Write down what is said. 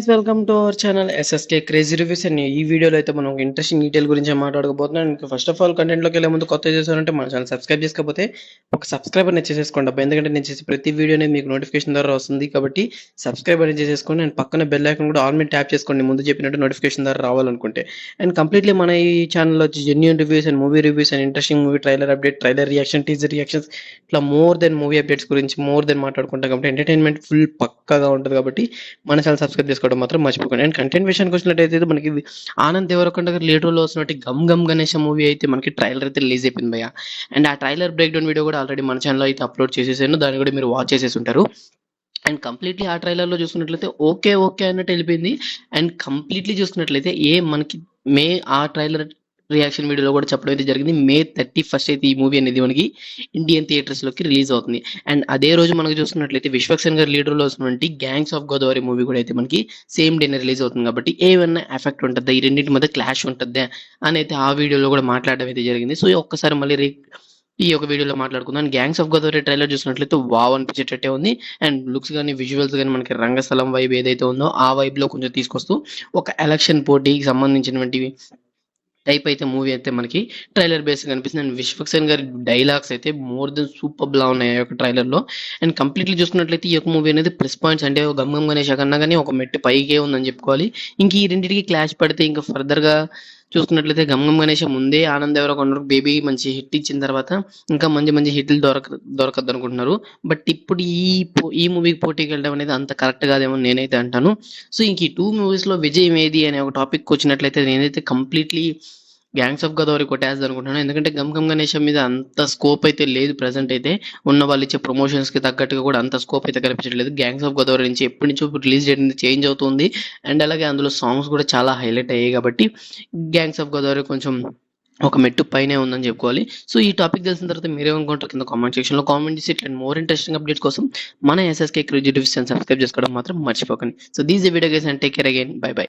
Guys welcome to our channel SSK crazy reviews and ఈ వీడియోలో అయితే మనం ఇంట్రెస్టింగ్ డీటెయిల్ గురించి మాట్లాడకపోతున్నాం. ఇంకా ఫస్ట్ ఆఫ్ ఆల్ కంటెంట్లోకి వెళ్ళే ముందు కొత్త చేశారంటే మన ఛానల్ సబ్స్క్రైబ్ చేసుకోకపోతే ఒక సబ్స్క్రైబర్ అనేది చేసేసుకోండి అబ్బా. ఎందుకంటే నేను చేసే ప్రతి వీడియోనే మీకు నోటిఫికేషన్ ద్వారా వస్తుంది. కాబట్టి సబ్స్క్రైబ్ అనేది చేసేసుకోండి అండ్ పక్కన బెల్ ఐకన్ కూడా ఆల్ మీద ట్యాప్ చేసుకోండి. ముందు చెప్పినట్టు నోటిఫికేషన్ ద్వారా రావాలనుకుంటే. అండ్ కంప్లీట్లీ మన ఈ ఛానల్లో వచ్చి genuine reviews and movie reviews and interesting movie trailer update trailer reaction teaser reactions ఇట్లా మోర్ దెన్ మూవీ అప్డేట్స్ గురించి మోర్ దెన్ మాట్లాడుకుంటాం. కాబట్టి ఎంటర్టైన్మెంట్ ఫుల్ పక్కగా ఉంటుంది. కాబట్టి మన ఛానల్ సబ్స్క్రైబ్ చేసుకోవడం మాత్రం మర్చిపోకండి. అండ్ కంటెంట్ విషయానికి వచ్చినట్టయితే మనకి ఆనంద్ దేవరకొండ గారి లీటర్లో వస్తున్నట్టు గమ్ గమ్ గణేష్ మూవీ అయితే మనకి ట్రైలర్ అయితే రిలీజ్ అయిపోయింది భయ్య. అండ్ ఆ ట్రైలర్ బ్రేక్ డౌన్ వీడియో కూడా ఆల్రెడీ మన ఛానల్లో అయితే అప్లోడ్ చేసేసాను. దాన్ని కూడా మీరు వాచ్ చేసేసి ఉంటారు అండ్ కంప్లీట్లీ ఆ ట్రైలర్లో చూసుకున్నట్లయితే ఓకే ఓకే అన్నట్టు వెళ్ళిపోయింది. అండ్ కంప్లీట్లీ చూసుకున్నట్లయితే ఏ మనకి మే ఆ ట్రైలర్ రియాక్షన్ వీడియోలో కూడా చెప్పడం అయితే జరిగింది. మే థర్టీ ఫస్ట్ అయితే ఈ మూవీ అనేది మనకి ఇండియన్ థియేటర్స్లోకి రిలీజ్ అవుతుంది. అండ్ అదే రోజు మనకు చూసుకున్నట్లయితే విశ్వక్సేన్ గారి లీడర్లో వస్తున్నటువంటి గ్యాంగ్స్ ఆఫ్ గోదావరి మూవీ కూడా అయితే మనకి సేమ్ డేనే రిలీజ్ అవుతుంది కాబట్టి ఏమన్నా ఎఫెక్ట్ ఉంటుందా ఈ రెండింటి మధ్య క్లాష్ ఉంటుందా అని అయితే ఆ వీడియోలో కూడా మాట్లాడడం అయితే జరిగింది. సో ఒక్కసారి మళ్ళీ రే ఈ ఒక వీడియోలో మాట్లాడుకుందాం. And gangs of Godavari trailer చూసినట్లయితే వావ్ అనిపించేటట్టే ఉంది. అండ్ లుక్స్ కానీ విజువల్స్ కానీ మనకి రంగస్థలం వైబ్ ఏదైతే ఉందో ఆ వైబ్లో కొంచెం తీసుకొస్తూ ఒక ఎలక్షన్ పోటీకి సంబంధించినటువంటి టైప్ అయితే మూవీ అయితే మనకి ట్రైలర్ బేస్ కనిపిస్తుంది. అండ్ విశ్వక్సేన్ గారి డైలాగ్స్ అయితే మోర్ దెన్ సూపర్ లా ఉన్నాయి ఆ యొక్క ట్రైలర్లో. అండ్ కంప్లీట్లీ చూసుకున్నట్లయితే ఈ యొక్క మూవీ అనేది ప్లస్ పాయింట్స్ అంటే గమ్ గమ్ గణేష్ కన్నా కానీ ఒక మెట్టు పైకే ఉందని చెప్పుకోవాలి. ఇంక ఈ రెండింటికి క్లాష్ పడితే ఇంకా ఫర్దర్గా చూసుకున్నట్లయితే గమ్ గణేష్ ముందే ఆనంద్ ఎవరో బేబీ మంచి హిట్ ఇచ్చిన తర్వాత ఇంకా మంచి మంచి హిట్లు దొరక దొరకద్దు అనుకుంటున్నారు బట్ ఇప్పుడు ఈ ఈ మూవీకి పోటీకి వెళ్ళడం అనేది అంత కరెక్ట్ కాదేమో నేనైతే అంటాను. సో ఇంక ఈ టూ మూవీస్లో విజయం ఏది అనే ఒక టాపిక్ వచ్చినట్లయితే నేనైతే కంప్లీట్లీ గ్యాంగ్స్ ఆఫ్ గోదావరి కొట్టేద్దాం అనుకుంటున్నాను. ఎందుకంటే గమ్ గమ్ గణేష్ మీద అంత స్కోప్ అయితే లేదు ప్రజెంట్ అయితే. ఉన్న వాళ్ళు ఇచ్చే ప్రమోషన్స్కి తగ్గట్టుగా కూడా అంత స్కోప్ అయితే కనిపించట్లేదు. గ్యాంగ్స్ ఆఫ్ గోదావరి నుంచి ఎప్పటి నుంచో రిలీజ్ చేయడం చేంజ్ అవుతుంది. అండ్ అలాగే అందులో సాంగ్స్ కూడా చాలా హైలైట్ అయ్యాయి కాబట్టి గ్యాంగ్స్ ఆఫ్ గోదావరి కొంచెం ఒక మెట్టు పైనే ఉందని చెప్పుకోవాలి. సో ఈ టాపిక్ తెలిసిన తర్వాత మీరేమనుకుంటారు కింద కామెంట్ సెక్షన్లో కామెంట్ చేసి ఇట్లా మోర్ ఇంట్రెస్టింగ్ అప్డేట్స్ కోసం మన ఎస్ఎస్కే క్రిజిటివ్స్ సబ్స్క్రైబ్ చేసుకోవడం మాత్రం మర్చిపోకండి. So these video guys and take care again bye bye